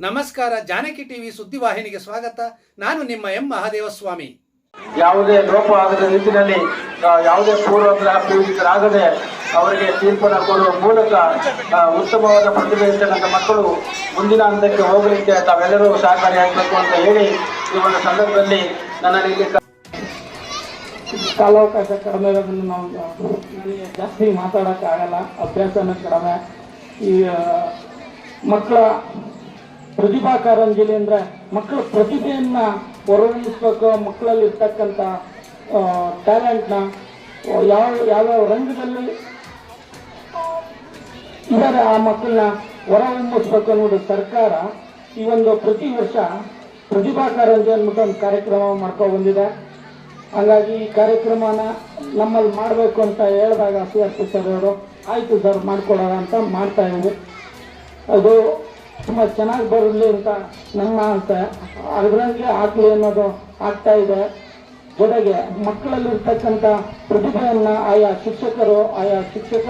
ನಮಸ್ಕಾರ ಜಾನಕಿ ಟಿವಿ ಸುದ್ದಿವಾಹಿನಿಗೆ ಸ್ವಾಗತ. ನಾನು ನಿಮ್ಮ ಎಂ. ಮಹಾದೇವಸ್ವಾಮಿ. ಯಾವುದೇ ಲೋಪ ಆಗದ ನಿಟ್ಟಿನಲ್ಲಿ ಆ, ಯಾವುದೇ ಪೂರ್ವಗ್ರಹ ಪೀಡಿತರಾಗದೆ ಅವರಿಗೆ ತೀರ್ಪನ್ನು ಕೊಡುವ ಮೂಲಕ ಉತ್ತಮವಾದ ಪ್ರತಿಭೆ ಇರ್ತಕ್ಕಂಥ ಮಕ್ಕಳು ಮುಂದಿನ ಹಂತಕ್ಕೆ ಹೋಗಲಿಕ್ಕೆ ತಾವೆಲ್ಲರೂ ಸಹಕಾರಿಯಾಗಬೇಕು ಅಂತ ಹೇಳಿ ಈ ಒಂದು ಸಂದರ್ಭದಲ್ಲಿ ನನ್ನ ಇಲ್ಲಿ ಕ- ಕಾಲಾವಕಾಶ ಕಡಿಮೆ ಇರೋದನ್ನು ನಾವು ನನಗೆ ಜಾಸ್ತಿ ಮಾತಾಡೋಕ್ಕಾಗಲ್ಲ. ಅಭ್ಯಾಸನೂ ಕಡಿಮೆ. ಈ ಮಕ್ಕಳ ಪ್ರತಿಭಾ ಕಾರಂಜಿಲಿ ಅಂದರೆ ಮಕ್ಕಳ ಪ್ರತಿಭೆಯನ್ನು ಹೊರಹೊಮ್ಮಿಸ್ಬೇಕು ಮಕ್ಕಳಲ್ಲಿ ಇರ್ತಕ್ಕಂಥ ಟ್ಯಾಲೆಂಟ್ನ ಯಾವ, ಯಾವ್ಯಾವ ರಂಗದಲ್ಲಿ ಇದ್ದಾರೆ ಆ ಮಕ್ಕಳನ್ನ ಹೊರಹೊಮ್ಮಿಸ್ಬೇಕು ಅನ್ನೋದು ಸರ್ಕಾರ ಈ ಒಂದು ಪ್ರತಿ ವರ್ಷ ಪ್ರತಿಭಾ ಕಾರಂಜಿ ಅಂದ್ಬಿಟ್ಟು ಒಂದು ಕಾರ್ಯಕ್ರಮ ಮಾಡ್ಕೊ ಬಂದಿದೆ. ಹಾಗಾಗಿ ಈ ಕಾರ್ಯಕ್ರಮನ ನಮ್ಮಲ್ಲಿ ಮಾಡಬೇಕು ಅಂತ ಹೇಳಿದಾಗ ಸಿ ಆರ್ ಪಿ ಸರ್ ಅವರು, ಆಯಿತು ಸರ್, ಮಾಡ್ಕೊಡೋಣ ಅಂತ ಮಾಡ್ತಾ ಇದ್ದೀವಿ ಅದು ತುಂಬ ಚೆನ್ನಾಗಿ ಬರಲಿ ಅಂತ ನಮ್ಮ ಆಸೆ ಅದರಲ್ಲಿ ಆಗಲಿ ಅನ್ನೋದು ಆಗ್ತಾ ಇದೆ. ಜೊತೆಗೆ ಮಕ್ಕಳಲ್ಲಿರ್ತಕ್ಕಂಥ ಪ್ರತಿಭೆಯನ್ನು ಆಯಾ ಶಿಕ್ಷಕರು, ಆಯಾ ಶಿಕ್ಷಕ,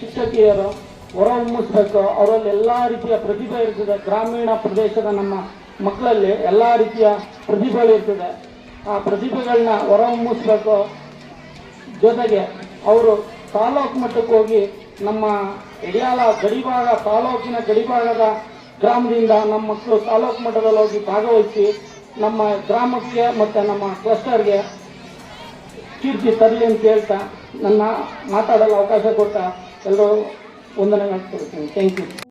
ಶಿಕ್ಷಕಿಯರು ಹೊರಹೊಮ್ಮಿಸ್ಬೇಕು ಅವರಲ್ಲಿ ಎಲ್ಲ ರೀತಿಯ ಪ್ರತಿಭೆ ಇರ್ತದೆ. ಗ್ರಾಮೀಣ ಪ್ರದೇಶದ ನಮ್ಮ ಮಕ್ಕಳಲ್ಲಿ ಎಲ್ಲ ರೀತಿಯ ಪ್ರತಿಭೆಗಳಿರ್ತದೆ ಆ ಪ್ರತಿಭೆಗಳನ್ನ ಹೊರಹೊಮ್ಮಿಸ್ಬೇಕು ಜೊತೆಗೆ ಅವರು ತಾಲೂಕು ಮಟ್ಟಕ್ಕೆ ಹೋಗಿ ನಮ್ಮ ಇಡಿಯಾಲ ಗಡಿಭಾಗ, ತಾಲೂಕಿನ ಗಡಿಭಾಗದ ಗ್ರಾಮದಿಂದ ನಮ್ಮ ಮಕ್ಕಳು ತಾಲೂಕು ಮಟ್ಟದಲ್ಲಿ ಹೋಗಿ ಭಾಗವಹಿಸಿ ನಮ್ಮ ಗ್ರಾಮಕ್ಕೆ ಮತ್ತು ನಮ್ಮ ಕ್ಲಸ್ಟರ್ಗೆ ಕೀರ್ತಿ ತರಲಿ ಅಂತ ಹೇಳ್ತಾ ನನ್ನ ಮಾತಾಡಲು ಅವಕಾಶ ಕೊಟ್ಟ ಎಲ್ಲರೂ ವಂದನೆಗಳು ಕೊಡ್ತೀನಿ. Thank you